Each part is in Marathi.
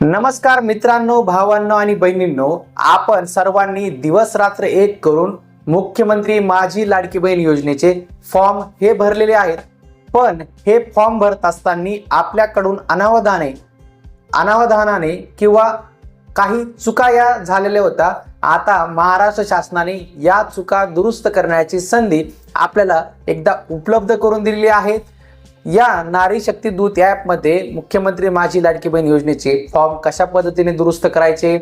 नमस्कार मित्रांनो भावांनो आणि बहिणींनो आपण सर्वांनी दिवस रात्र एक करून मुख्यमंत्री माझी लाडकी बहीण योजनेचे फॉर्म हे भरलेले आहेत. पण हे फॉर्म भरत असताना आपल्याकडून अनावधाने अनावधानाने किंवा काही चुका या झालेल्या होत्या. आता महाराष्ट्र शासनाने या चुका दुरुस्त करण्याची संधी आपल्याला एकदा उपलब्ध करून दिलेली आहेत या नारी शक्ती दूत ॲपमध्ये मुख्यमंत्री माझी लाडकी बहीण योजनेचे फॉर्म कशा पद्धतीने दुरुस्त करायचे?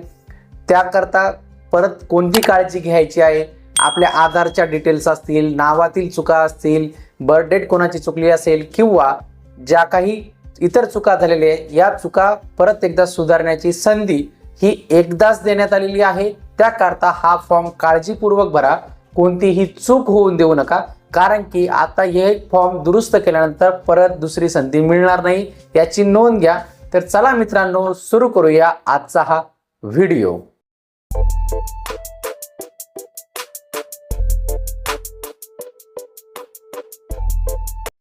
त्याकरता परत कोणती काळजी घ्यायची आहे? आपल्या आधारच्या डिटेल्स असतील नावातील चुका असतील बर्थ डेट कोणाची चुकली असेल किंवा ज्या काही इतर चुका झालेल्या आहेत या चुका परत एकदा सुधारण्याची संधी ही एकदाच देण्यात आलेली आहे. त्याकरता हा फॉर्म काळजीपूर्वक भरा. कोणतीही चूक होऊन देऊ नका. कारण की आता हे फॉर्म दुरुस्त केल्यानंतर परत दुसरी संधी मिळणार नाही याची नोंद घ्या. तर चला मित्रांनो सुरू करूया आजचा हा व्हिडिओ.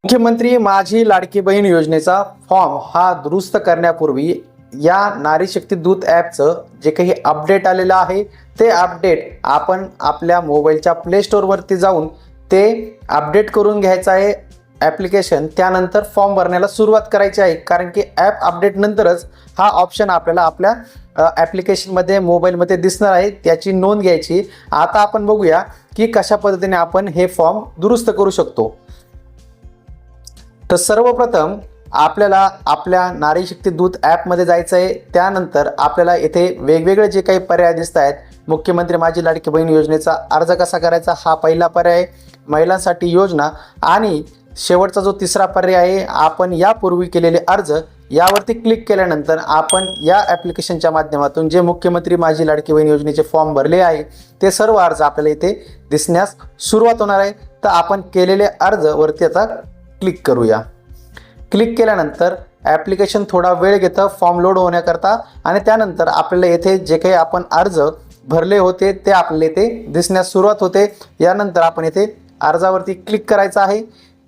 मुख्यमंत्री माझी लाडकी बहीण योजनेचा फॉर्म हा दुरुस्त करण्यापूर्वी या नारी शक्ती दूत ॲपचं जे काही अपडेट आलेलं आहे ते अपडेट आपण आपल्या मोबाईलच्या प्ले स्टोअरवरती जाऊन ते अपडेट करून घ्यायचं आहे ॲप्लिकेशन त्यानंतर फॉर्म भरण्याला सुरुवात करायची आहे. कारण की ॲप अपडेट नंतरच हा ऑप्शन आपल्याला आपल्या ॲप्लिकेशनमध्ये मोबाईलमध्ये दिसणार आहे. त्याची नोंद घ्यायची. आता आपण बघूया की कशा पद्धतीने आपण हे फॉर्म दुरुस्त करू शकतो. तर सर्वप्रथम आपल्याला आपल्या नारी शक्ती दूत ॲपमध्ये जायचं आहे. त्यानंतर आपल्याला इथे वेगवेगळे जे काही पर्याय दिसत आहेत मुख्यमंत्री माझी लाडकी बहीण योजनेचा अर्ज कसा करायचा हा पहिला पर्याय महिलांसाठी योजना आणि शेवटचा जो तिसरा पर्याय आहे आपण यापूर्वी केलेले अर्ज यावरती क्लिक केल्यानंतर आपण या ॲप्लिकेशनच्या माध्यमातून जे मुख्यमंत्री माझी लाडकी बहीण योजनेचे फॉर्म भरले आहे ते सर्व अर्ज आपल्याला इथे दिसण्यास सुरुवात होणार आहे. तर आपण केलेले अर्ज वरती आता क्लिक करूया. क्लिक केल्यानंतर ॲप्लिकेशन थोडा वेळ घेतं फॉर्म लोड होण्याकरता आणि त्यानंतर आपल्याला येथे जे काही आपण अर्ज भरले होते ते आपले ते दिसण्यास सुरुवात होते. यानंतर आपण येथे अर्जावरती क्लिक करायचं आहे.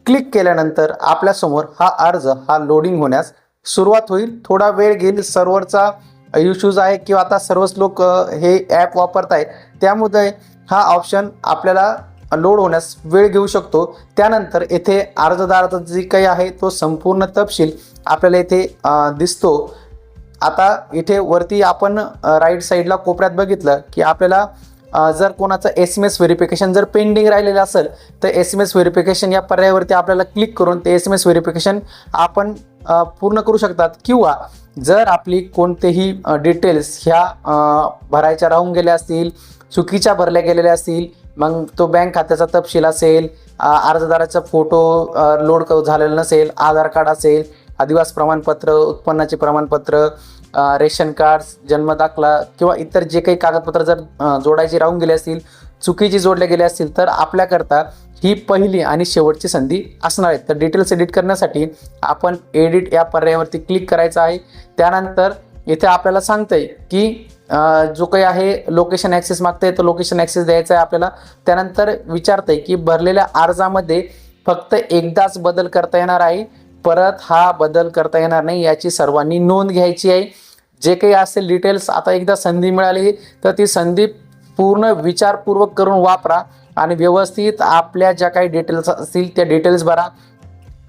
क्लिक केल्यानंतर आपल्यासमोर हा अर्ज हा लोडिंग होण्यास सुरुवात होईल. थोडा वेळ घेईल. सर्व्हरचा इश्यूज आहे किंवा आता सर्वच लोक हे ॲप वापरत आहेत त्यामुळे हा ऑप्शन आपल्याला लोड होण्यास वेळ घेऊ शकतो. त्यानंतर येथे अर्जदाराचा जे काही आहे तो संपूर्ण तपशील आपल्याला येथे दिसतो. आता इथे वरती आपण राईट साईडला कोपऱ्यात बघितलं की आपल्याला जर कोणाचं एस एम एस व्हेरिफिकेशन जर पेंडिंग राहिलेलं असेल तर एस एम एस व्हेरिफिकेशन या पर्यायावरती आपल्याला क्लिक करून ते एस एम एस व्हेरिफिकेशन आपण पूर्ण करू शकतात. किंवा जर आपली कोणतेही डिटेल्स ह्या भरायच्या राहून गेल्या असतील चुकीच्या भरल्या गेलेल्या असतील मग तो बँक खात्याचा तपशील असेल अर्जदाराचा फोटो लोड झालेला नसेल आधार कार्ड असेल आदिवास प्रमाणपत्र उत्पन्नाचे प्रमाणपत्र रेशन कार्ड जन्मदाखला किंवा इतर जे काही कागदपत्र जर जोडायची राहून गेले असतील चुकीची जोडले गेले असतील तर आपल्याकरता ही पहिली आणि शेवटची संधी असणार आहे. तर डिटेल्स एडिट करण्यासाठी आपण एडिट या पर्यायावरती क्लिक करायचं आहे. त्यानंतर इथे आपल्याला सांगतंय की जो काही आहे लोकेशन ॲक्सेस मागतंय तर लोकेशन ॲक्सेस द्यायचं आहे आपल्याला. त्यानंतर विचारतंय की भरलेल्या अर्जामध्ये फक्त एकदाच बदल करता येणार आहे. परत हा बदल करता येणार नाही याची सर्वांनी नोंद घ्यायची आहे. जे काही असेल डिटेल्स आता एकदा संधी मिळाली तर ती संधी पूर्ण विचारपूर्वक करून वापरा आणि व्यवस्थित आपल्या ज्या काही डिटेल्स असतील त्या डिटेल्स भरा.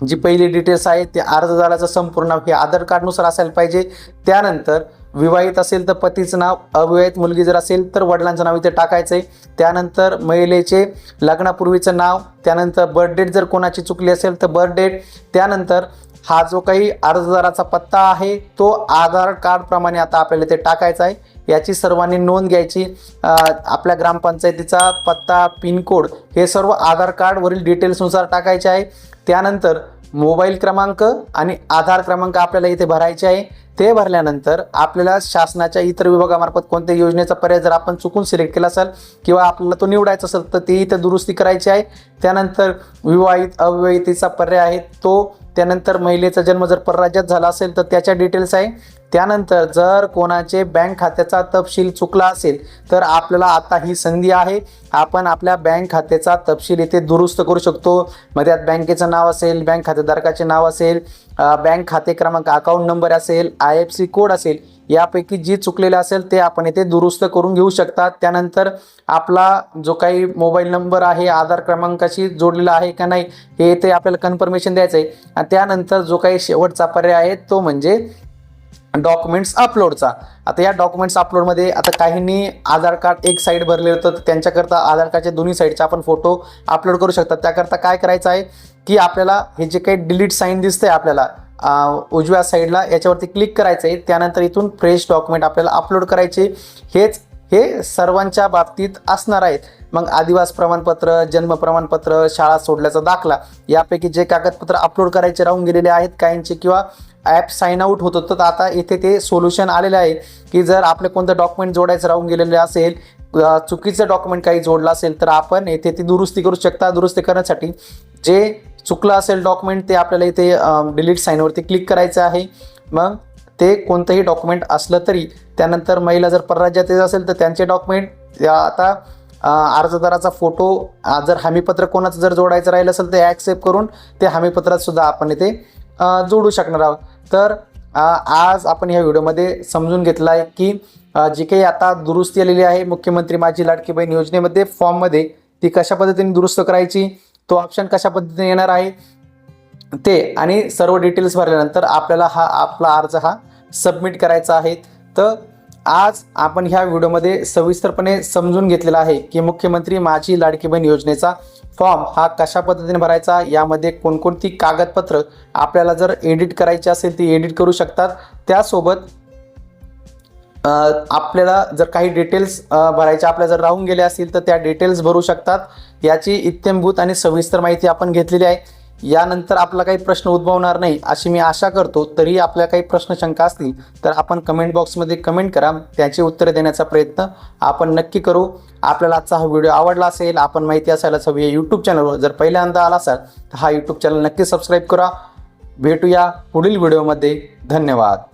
जी पहिली डिटेल्स आहे ते अर्जदाराचं संपूर्ण हे आधार कार्डनुसार असायला पाहिजे. त्यानंतर विवाहित असेल तर पतीचं नाव अविवाहित मुलगी जर असेल तर वडिलांचं नाव इथे टाकायचं आहे त्यानंतर महिलेचे लग्नापूर्वीचं नाव त्यानंतर बर्थ डेट जर कोणाची चुकली असेल तर बर्थ डेट त्यानंतर हा जो काही अर्जदाराचा पत्ता आहे तो आधार कार्डप्रमाणे आता आपल्याला ते टाकायचा आहे याची सर्वांनी नोंद घ्यायची. आपल्या ग्रामपंचायतीचा पत्ता पिनकोड हे सर्व आधार कार्डवरील डिटेल्सनुसार टाकायचे आहे. त्यानंतर मोबाईल क्रमांक आणि आधार क्रमांक आपल्याला इथे भरायचे आहे. ते भरल्यानंतर आपल्याला शासनाच्या इतर विभागामार्फत कोणत्या योजनेचा पर्याय जर आपण चुकून सिलेक्ट केला असेल किंवा आपल्याला तो निवडायचा असेल तर ते इथे दुरुस्ती करायची आहे. त्यानंतर विवाहित अविवाहितीचा पर्याय आहे. तो त्यानंतर महिलेचा जन्म जर परराज्यात झाला असेल तर त्याच्या डिटेल्स आहे. त्यानंतर जर कोणाचे बँक खात्याचा तपशील चुकला असेल तर आपल्याला आता ही संधी आहे. आपण आपल्या बँक खात्याचा तपशील इथे दुरुस्त करू शकतो. मग त्यात बँकेचं नाव असेल बँक खातेधारकाचे नाव असेल बँक खाते क्रमांक अकाउंट नंबर असेल आय एफ सी कोड असेल यापैकी जी चुकलेले असेल ते आपण इथे दुरुस्त करून घेऊ शकतात. त्यानंतर आपला जो काही मोबाईल नंबर आहे आधार क्रमांकाशी जोडलेला आहे का नाही हे इथे आपल्याला कन्फर्मेशन द्यायचं आहे आणि त्यानंतर जो काही शेवटचा पर्याय आहे तो म्हणजे डॉक्युमेंट्स अपलोडचा आता या डॉक्युमेंट्स अपलोडमध्ये आता काहींनी आधार कार्ड एक साईड भरले होतं तर त्यांच्याकरता आधार कार्डच्या दोन्ही साईडचे आपण फोटो अपलोड करू शकतात. त्याकरता काय करायचं आहे की आपल्याला हे जे काही डिलीट साईन दिसतंय आपल्याला उजव्या साईडला याच्यावरती क्लिक करायचं आहे. त्यानंतर इथून फ्रेश डॉक्युमेंट आपल्याला अपलोड करायचे. हेच हे सर्वांच्या बाबतीत असणार आहेत. मग आदिवास प्रमाणपत्र जन्म प्रमाणपत्र शाळा सोडल्याचा दाखला यापैकी जे कागदपत्र अपलोड करायचे राहून गेलेले आहेत काहींचे किंवा ॲप साईन आउट होत होतं तर आता इथे ते सोल्युशन आलेलं आहे की जर आपले कोणतं डॉक्युमेंट जोडायचं राहून गेलेले असेल चुकीचं डॉक्युमेंट काही जोडलं असेल तर आपण येथे ती दुरुस्ती करू शकता. दुरुस्ती करण्यासाठी जे चुकलं असेल डॉक्युमेंट ते आपल्याला इथे डिलीट साईनवरती क्लिक करायचं आहे. मग ते कोणतंही डॉक्युमेंट असलं तरी त्यानंतर महिला जर परराज्यात येत असेल तर त्यांचे डॉक्युमेंट आता अर्जदाराचा फोटो जर हमीपत्र कोणाचं जर जोडायचं राहिलं असेल तर ॲक्सेप्ट करून ते हमीपत्रात सुद्धा आपण इथे जोडू शकणार आहोत. तर आज आपण ह्या व्हिडिओमध्ये समजून घेतला आहे की जी काही आता दुरुस्ती आलेली आहे मुख्यमंत्री माझी लाडकी बहीण योजनेमध्ये फॉर्ममध्ये ती कशा पद्धतीने दुरुस्त करायची तो ऑप्शन कशा पद्धतीने येणार आहे ते आणि सर्व डिटेल्स भरल्यानंतर आपल्याला हा आपला अर्ज हा सबमिट करायचा आहे. तर आज आपण ह्या व्हिडिओमध्ये सविस्तरपणे समजून घेतलेला आहे की मुख्यमंत्री माझी लाडकी बहीण योजनेचा फॉर्म हा कशा पद्धतीने भरायचा यामध्ये कोणकोणती कागदपत्र आपल्याला जर एडिट करायची असेल ती एडिट करू शकतात. त्यासोबत आपल्याला जर काही डिटेल्स भरायच्या आपल्या जर राहून गेल्या असतील तर त्या डिटेल्स भरू शकतात. याची इत्यंभूत आणि सविस्तर माहिती आपण घेतलेली आहे. यानंतर आपला काही प्रश्न उद्भवणार नाही अशी मी आशा करतो. तरीही आपल्या काही प्रश्न शंका असतील तर आपण कमेंट बॉक्समध्ये कमेंट करा. त्याची उत्तरे देण्याचा प्रयत्न आपण नक्की करू. आपल्याला आजचा हा व्हिडिओ आवडला असेल आपण माहिती असायलाच हवी यूट्यूब चॅनलवर जर पहिल्यांदा आला असाल तर हा यूट्यूब चॅनल नक्की सबस्क्राईब करा. भेटूया पुढील व्हिडिओमध्ये धन्यवाद.